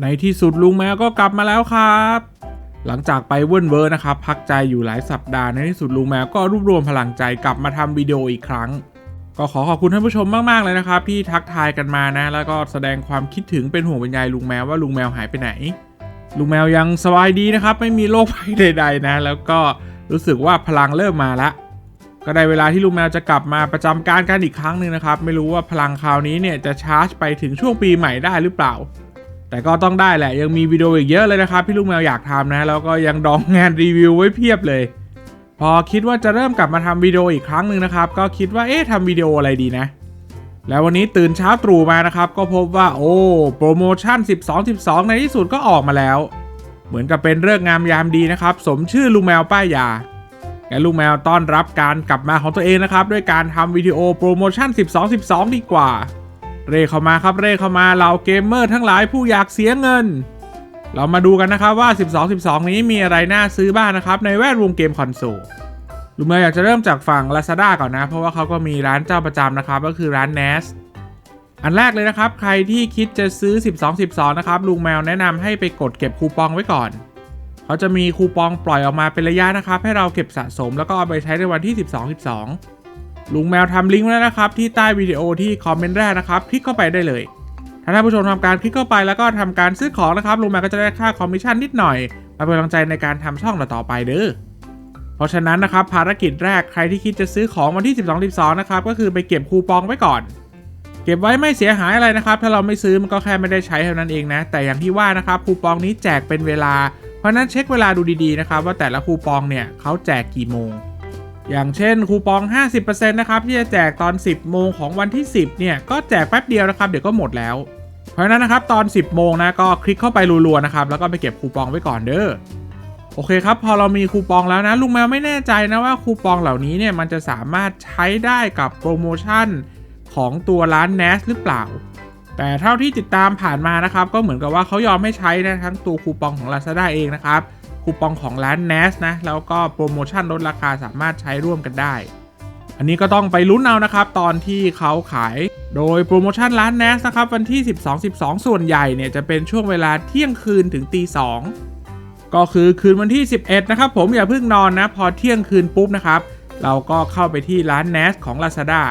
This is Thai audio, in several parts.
ในที่สุดลุงแมวก็กลับมาแล้วครับ หลังจากไปเวิร์นเวอร์นะครับ พักใจอยู่หลายสัปดาห์ในที่สุดลุงแมวก็รวบรวมพลังใจกลับมาทำวิดีโออีกครั้ง ก็ขอขอบคุณท่านผู้ชมมาก ๆ เลยนะครับ ที่ทักทายกันมานะ แล้วก็แสดงความคิดถึงเป็นห่วงเป็นใยลุงแมวว่าลุงแมวหายไปไหน ลุงแมวยังสบายดีนะครับ ไม่มีโรคภัยใด ๆ นะ แล้วก็รู้สึกว่าพลังเริ่มมาละก็ได้เวลาที่ลุงแมวจะกลับมาประจำการกันอีกครั้งหนึ่งนะครับ ไม่รู้ว่าพลังคราวนี้เนี่ยจะชาร์จไปถึงช่วงปีใหม่ได้หรือเปล่า แต่ก็ต้องได้แหละยังมีวิดีโออีกเยอะเลยนะครับที่ลุงแมวอยากทำนะแล้วก็ยังดองงานรีวิวไว้เพียบเลย พอคิดว่าจะเริ่มกลับมาทำวิดีโออีกครั้งหนึ่งนะครับ ก็คิดว่าเอ๊ะทำวิดีโออะไรดีนะ แล้ววันนี้ตื่นเช้าตรู่มานะครับ ก็พบว่าโอ้โปรโมชั่น 12 12 ในที่สุดก็ออกมาแล้ว เหมือนกับเป็นเรื่องงามยามดีนะครับ สมชื่อลุงแมวป้ายยาและลุงแมวต้อนรับการกลับมาของตัวเองนะครับ ด้วยการทำวิดีโอโปรโมชั่น 12 12 ดีกว่า เร่เข้ามาครับเร่เข้ามาเหล่าเกมเมอร์ทั้งหลายผู้อยากเสียเงิน เรามาดูกันนะครับว่า 12 12 นี้มีอะไรน่าซื้อบ้างนะครับ ในแวดวงเกมคอนโซลลุงแมวอยากจะเริ่มจากฝั่ง Lazada ก่อนนะ เพราะว่าเขาก็มีร้านเจ้าประจำนะครับ ก็คือร้าน NAS อันแรกเลยนะครับ ใครที่คิดจะซื้อ 12 12 นะครับ ลุงแมวแนะนำให้ไปกดเก็บคูปองไว้ก่อน เขาจะมีคูปองปล่อยออกมาเป็นระยะนะครับ ให้เราเก็บสะสมแล้วก็เอาไปใช้ในวันที่ 12 12 ลุงแมวทำลิงก์ไว้แล้วนะครับ ที่ใต้วิดีโอที่คอมเมนต์แรกนะครับ คลิกเข้าไปได้เลย ถ้าท่านผู้ชมทำการคลิกเข้าไปแล้วก็ทำการซื้อของนะครับ ลุงแมวก็จะได้ค่าคอมมิชชั่นนิดหน่อยมาเป็นกำลังใจในการทำช่องต่อไปเด้อเพราะฉะนั้นนะครับภารกิจแรกใครที่คิดจะซื้อของวันที่ 12 12 นะครับก็คือไปเก็บคูปองไว้ก่อน เก็บไว้ไม่เสียหายอะไรนะครับ ถ้าเราไม่ซื้อมันก็แค่ไม่ได้ใช้เท่านั้นเองนะ แต่อย่างที่ว่านะครับคูปองนี้แจกเป็นเวลา เพราะฉะนั้นเช็คเวลาดูดีๆนะครับว่าแต่ละคูปองเนี่ยเขาแจกกี่โมง อย่างเช่นคูปอง 50%นะครับที่จะแจกตอน 10 โมงของวันที่ 10 เนี่ย ก็แจกแป๊บเดียวนะครับ เดี๋ยวก็หมดแล้ว เพราะฉะนั้นนะครับตอน 10 โมงนะก็คลิกเข้าไปรัวๆนะครับ แล้วก็ไปเก็บคูปองไว้ก่อนเด้อโอเคครับ พอเรามีคูปองแล้วนะ ลุงแมวไม่แน่ใจนะว่าคูปองเหล่านี้เนี่ยมันจะสามารถใช้ได้กับโปรโมชั่นของตัวร้าน NAS หรือเปล่า แต่เท่าที่ติดตามผ่านมานะครับ ก็เหมือนกับว่าเขายอมให้ใช้นะทั้งตัวคูปองของ Lazada เองนะครับ คูปองของร้าน NAS นะ แล้วก็โปรโมชั่นลดราคาสามารถใช้ร่วมกันได้ อันนี้ก็ต้องไปลุ้นเอานะครับ ตอนที่เขาขาย โดยโปรโมชั่นร้าน NAS นะครับ วันที่ 12 12 ส่วนใหญ่เนี่ยจะเป็นช่วงเวลาเที่ยงคืนถึงตีสองก็คือคืนวันที่ 11 นะครับ ผมอย่าเพิ่งนอนนะ พอเที่ยงคืนปุ๊บนะครับ เราก็เข้าไปที่ร้าน NAS ของ Lazada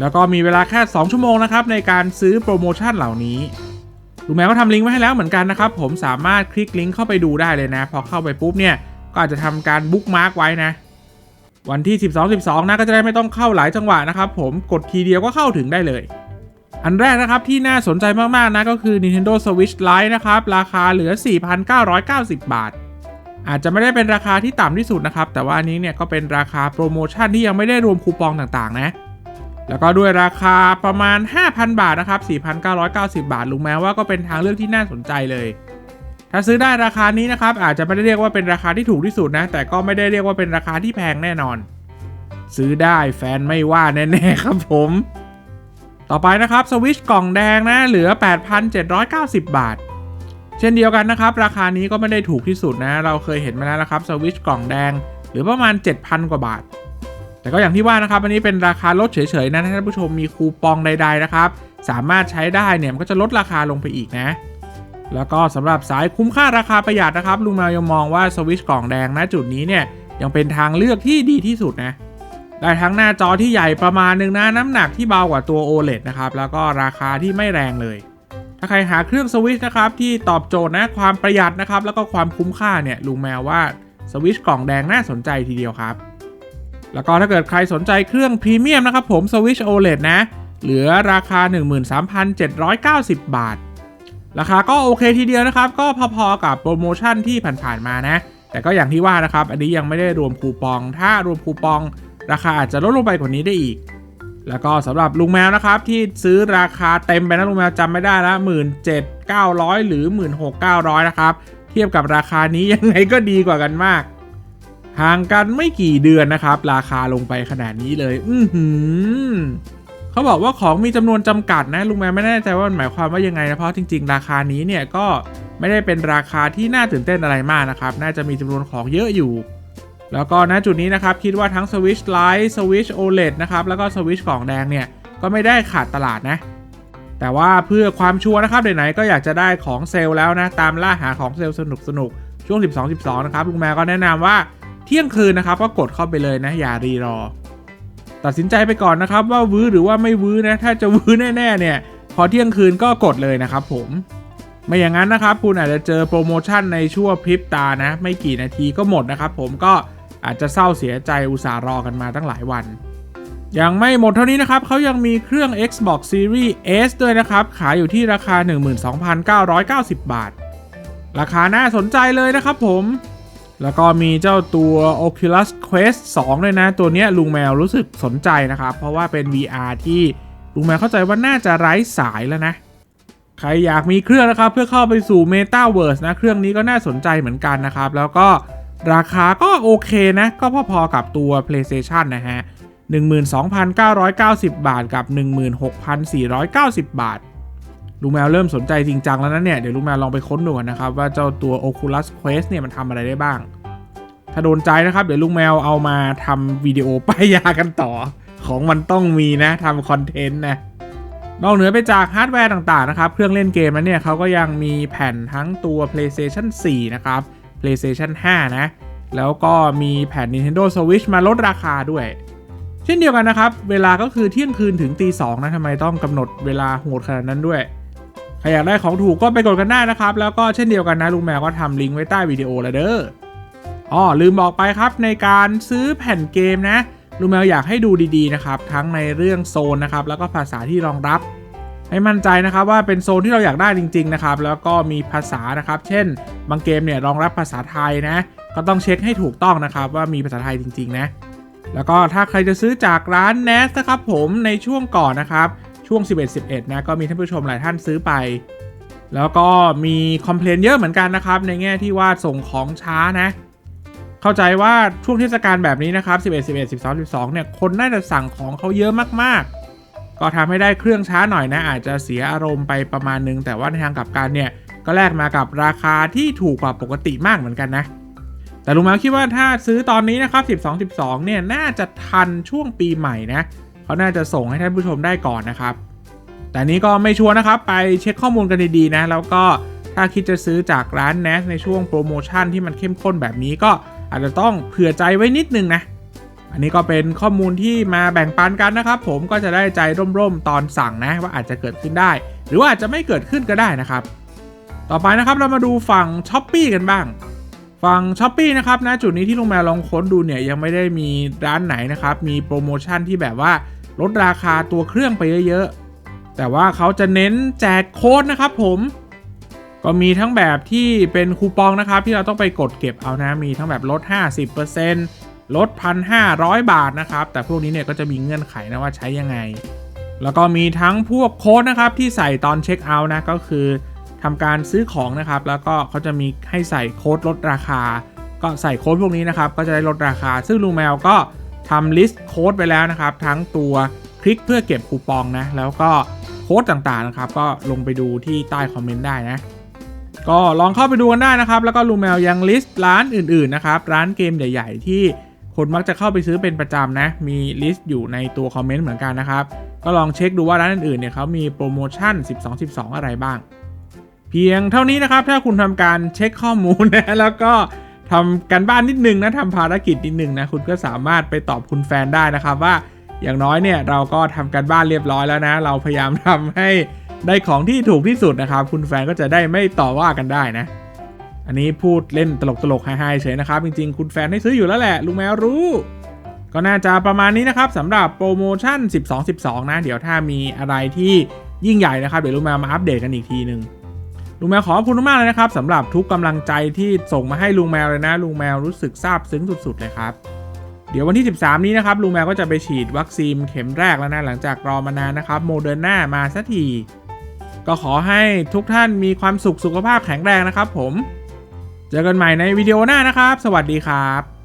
แล้วก็มีเวลาแค่ 2 ชั่วโมงนะครับในการซื้อโปรโมชั่นเหล่านี้ ลุงแมวก็ทำลิงก์ไว้ให้แล้วเหมือนกันนะครับ ผมสามารถคลิกลิงก์เข้าไปดูได้เลยนะ พอเข้าไปปุ๊บเนี่ย ก็อาจจะทำการบุ๊กมาร์กไว้นะ วันที่ 12 12 นะก็จะได้ไม่ต้องเข้าหลายจังหวะนะครับผมกดทีเดียวก็เข้าถึงได้เลย อันแรกนะครับที่น่าสนใจมากๆนะก็คือ Nintendo Switch Lite นะครับ ราคาเหลือ 4,990 บาท อาจจะไม่ได้เป็นราคาที่ต่ำที่สุดนะครับ แต่ว่าอันนี้เนี่ยก็เป็นราคาโปรโมชั่นที่ยังไม่ได้รวมคูปองต่างๆ นะ แล้วก็ด้วยราคาประมาณ 5,000 บาทนะครับ 4,990 บาทลุงแม้ว่าก็เป็นทางเลือกที่น่าสนใจเลย ถ้าซื้อได้ราคานี้นะครับ อาจจะไม่ได้เรียกว่าเป็นราคาที่ถูกที่สุดนะ แต่ก็ไม่ได้เรียกว่าเป็นราคาที่แพงแน่นอน ซื้อได้แฟนไม่ว่าแน่ๆครับผม ต่อไปนะครับสวิชกล่องแดงนะเหลือ 8,790 บาท เช่นเดียวกันนะครับ ราคานี้ก็ไม่ได้ถูกที่สุดนะ เราเคยเห็นมาแล้วนะครับสวิชกล่องแดงหรือประมาณ 7,000 กว่าบาท แต่ก็อย่างที่ว่านะครับอันนี้เป็นราคาลดเฉยๆนะถ้าท่านผู้ชมมีคูปองใดๆนะครับสามารถใช้ได้เนี่ยมันก็จะลดราคาลงไปอีกนะ แล้วก็สำหรับสายคุ้มค่าราคาประหยัดนะครับลุงแมวยังมองว่าสวิชกล่องแดงณจุดนี้เนี่ยยังเป็นทางเลือกที่ดีที่สุดนะได้ทั้งหน้าจอที่ใหญ่ประมาณหนึ่งนะน้ำหนักที่เบากว่าตัว OLED นะครับแล้วก็ราคาที่ไม่แรงเลย ถ้าใครหาเครื่องสวิชนะครับที่ตอบโจทย์นะความประหยัดนะครับแล้วก็ความคุ้มค่าเนี่ยลุงแมวว่าสวิชกล่องแดงน่าสนใจทีเดียวครับ แล้วก็ถ้าเกิดใครสนใจเครื่องพรีเมียมนะครับผมสวิช OLED นะ เหลือราคา 13,790 บาท ราคาก็โอเคทีเดียวนะครับ ก็พอๆกับโปรโมชั่นที่ผ่านๆมานะ แต่ก็อย่างที่ว่านะครับ อันนี้ยังไม่ได้รวมคูปอง ถ้ารวมคูปอง ราคาอาจจะลดลงไปกว่านี้ได้อีก แล้วก็สำหรับลุงแมวนะครับ ที่ซื้อราคาเต็มไปนะลุงแมวจำไม่ได้แล้วหมื่นเจ็ดเก้าร้อยหรือหมื่นหกเก้าร้อยนะครับ เทียบกับราคานี้ยังไงก็ดีกว่ากันมาก ห่างกันไม่กี่เดือนนะครับ ราคาลงไปขนาดนี้เลย อือหือเขาบอกว่าของมีจำนวนจำกัดนะลุงแมวไม่แน่ใจว่ามันหมายความว่ายังไงนะเพราะจริง ๆ ราคานี้เนี่ยก็ไม่ได้เป็นราคาที่น่าตื่นเต้นอะไรมากนะครับ น่าจะมีจำนวนของเยอะอยู่ แล้วก็ณจุดนี้นะครับ คิดว่าทั้ง Switch Lite Switch OLED นะครับ แล้วก็ Switch กล่องแดงเนี่ยก็ไม่ได้ขาดตลาดนะ แต่ว่าเพื่อความชัวร์นะครับไหนๆก็อยากจะได้ของเซลล์แล้วนะ ตามล่าหาของเซลล์สนุกๆ ช่วง 12 12 นะครับลุงแมวก็แนะนำว่า เที่ยงคืนนะครับก็กดเข้าไปเลยนะ อย่ารีรอ ตัดสินใจไปก่อนนะครับ ว่าวื้อหรือว่าไม่วื้อนะถ้าจะวื้อแน่ๆเนี่ย พอเที่ยงคืนก็กดเลยนะครับ ผมไม่อย่างนั้นนะครับ คุณอาจจะเจอโปรโมชั่นในชั่วพริบตานะ ไม่กี่นาทีก็หมดนะครับ ผมก็อาจจะเศร้าเสียใจอุตส่าห์รอกันมาตั้งหลายวันยังไม่หมดเท่านี้นะครับ เขายังมีเครื่อง Xbox Series S ด้วยนะครับ ขายอยู่ที่ราคา 12,990 บาท ราคาน่าสนใจเลยนะครับผม แล้วก็มีเจ้าตัว Oculus Quest 2 ด้วยนะ ตัวเนี้ยลุงแมวรู้สึกสนใจนะครับ เพราะว่าเป็น VR ที่ลุงแมวเข้าใจว่าน่าจะไร้สายแล้วนะ ใครอยากมีเครื่องนะครับ เพื่อเข้าไปสู่ Metaverse นะ เครื่องนี้ก็น่าสนใจเหมือนกันนะครับ แล้วก็ราคาก็โอเคนะ ก็พอๆกับตัว PlayStation นะฮะ 12,990 บาทกับ 16,490 บาท ลุงแมวเริ่มสนใจจริงจังแล้วนะเนี่ย เดี๋ยวลุงแมวลองไปค้นดูก่อนนะครับ ว่าเจ้าตัว Oculus Quest เนี่ยมันทำอะไรได้บ้าง ถ้าโดนใจนะครับ เดี๋ยวลุงแมวเอามาทำวิดีโอป้ายยากันต่อ ของมันต้องมีนะทำคอนเทนต์นะนอกเหนือไปจากฮาร์ดแวร์ต่างๆนะครับ เครื่องเล่นเกมนั้นเนี่ยเขาก็ยังมีแผ่นทั้งตัว PlayStation 4 นะครับ PlayStation 5 นะ แล้วก็มีแผ่น Nintendo Switch มาลดราคาด้วย เช่นเดียวกันนะครับ เวลาก็คือเที่ยงคืนถึงตีสองนะทำไมต้องกำหนดเวลาโหดขนาดนั้นด้วย รอยากได้ของถูกก็ไปกดกันได้นะครับ แล้วก็เช่นเดียวกันนะลุงแมวก็ทำลิงก์ไว้ใต้วิดีโอแล้วเด้ออ๋อลืมบอกไปครับในการซื้อแผ่นเกมนะลุงแมวอยากให้ดูดีๆนะครับ ทั้งในเรื่องโซนนะครับแล้วก็ภาษาที่รองรับ ให้มั่นใจนะครับว่าเป็นโซนที่เราอยากได้จริง ๆนะครับ แล้วก็มีภาษานะครับ เช่น บางเกมเนี่ยรองรับภาษาไทยนะ ก็ต้องเช็คให้ถูกต้องนะครับว่ามีภาษาไทยจริง ๆ นะ แล้วก็ถ้าใครจะซื้อจากร้าน n a s นะครับผมในช่วงก่อนนะครับ ช่วง 11-11 นะก็มีท่านผู้ชมหลายท่านซื้อไป แล้วก็มีคอมเพลนเยอะเหมือนกันนะครับ ในแง่ที่ว่าส่งของช้านะ เข้าใจว่าช่วงเทศกาลแบบนี้นะครับ 11 11 12 12 เนี่ย คนน่าจะสั่งของเขาเยอะมากๆ ก็ทำให้ได้เครื่องช้าหน่อยนะ อาจจะเสียอารมณ์ไปประมาณนึง แต่ว่าในทางกลับกันเนี่ย ก็แลกมากับราคาที่ถูกกว่าปกติมากเหมือนกันนะแต่ลุงแมวคิดว่าถ้าซื้อตอนนี้นะครับ 12 12 เนี่ย น่าจะทันช่วงปีใหม่นะ เขาน่าจะส่งให้ท่านผู้ชมได้ก่อนนะครับ แต่นี้ก็ไม่ชัวร์นะครับ ไปเช็คข้อมูลกันดีๆนะ แล้วก็ถ้าคิดจะซื้อจากร้าน n a s ในช่วงโปรโมชั่นที่มันเข้มข้นแบบนี้ก็อาจจะต้องเผื่อใจไว้นิดนึงนะ อันนี้ก็เป็นข้อมูลที่มาแบ่งปันกันนะครับ ผมก็จะได้ใจร่มๆตอนสั่งนะว่าอาจจะเกิดขึ้นได้ หรือว่าอาจจะไม่เกิดขึ้นก็ได้นะครับ ต่อไปนะครับเรามาดูฝั่ง s h อ p e e กันบ้างฝั่ง s h อ p e e นะครับนะจุดนี้ที่ลุงแมวลองค้นดูเนี่ยยังไม่ได้มีร้านไหนนะครับ มีโปรโมชั่นที่แบบว่า ลดราคาตัวเครื่องไปเยอะๆ แต่ว่าเขาจะเน้นแจกโค้ดนะครับผม ก็มีทั้งแบบที่เป็นคูปองนะครับ ที่เราต้องไปกดเก็บเอานะ มีทั้งแบบลด 50%ลด 1,500 บาทนะครับ แต่พวกนี้เนี่ยก็จะมีเงื่อนไขนะว่าใช้ยังไง แล้วก็มีทั้งพวกโค้ดนะครับที่ใส่ตอนเช็คเอาท์นะ ก็คือทำการซื้อของนะครับ แล้วก็เขาจะมีให้ใส่โค้ดลดราคา ก็ใส่โค้ดพวกนี้นะครับ ก็จะได้ลดราคา ซึ่งลุงแมวก็ ทำลิสต์โค้ดไปแล้วนะครับ ทั้งตัวคลิกเพื่อเก็บคูปองนะ แล้วก็โค้ดต่างๆนะครับ ก็ลงไปดูที่ใต้คอมเมนต์ได้นะ ก็ลองเข้าไปดูกันได้นะครับ แล้วก็ลุงแมวยังลิสต์ร้านอื่นๆนะครับ ร้านเกมใหญ่ๆ ที่คนมักจะเข้าไปซื้อเป็นประจำนะ มีลิสต์อยู่ในตัวคอมเมนต์เหมือนกันนะครับ ก็ลองเช็คดูว่าร้านอื่นๆเนี่ยเขามีโปรโมชั่น 12-12 อะไรบ้าง เพียงเท่านี้นะครับ ถ้าคุณทำการเช็คข้อมูลนะ แล้วก็ ทำกันบ้านนิดนึงนะทำภารกิจนิดนึงนะคุณก็สามารถไปตอบคุณแฟนได้นะครับว่าอย่างน้อยเนี่ยเราก็ทำกันบ้านเรียบร้อยแล้วนะ เราพยายามทำให้ได้ของที่ถูกที่สุดนะครับ คุณแฟนก็จะได้ไม่ต่อว่ากันได้นะ อันนี้พูดเล่นตลกๆไฮๆเฉยนะครับ จริงๆ คุณแฟนให้ซื้ออยู่แล้วแหละลุงแมวรู้ ก็น่าจะประมาณนี้นะครับสำหรับโปรโมชั่น 12-12 นะ เดี๋ยวถ้ามีอะไรที่ยิ่งใหญ่นะครับ เดี๋ยวลุงแมวมาอัปเดตกันอีกทีหนึ่ง ลุงแมวขอบคุณมากเลยนะครับสำหรับทุกกำลังใจที่ส่งมาให้ลุงแมวเลยนะ ลุงแมวรู้สึกซาบซึ้งสุดๆเลยครับเดี๋ยววันที่ 13 นี้นะครับลุงแมวก็จะไปฉีดวัคซีนเข็มแรกแล้วนะหลังจากรอมานานนะครับโมเดอร์นามาสักทีก็ขอให้ทุกท่านมีความสุขสุขภาพแข็งแรงนะครับผม เจอกันใหม่ในวิดีโอหน้านะครับ สวัสดีครับ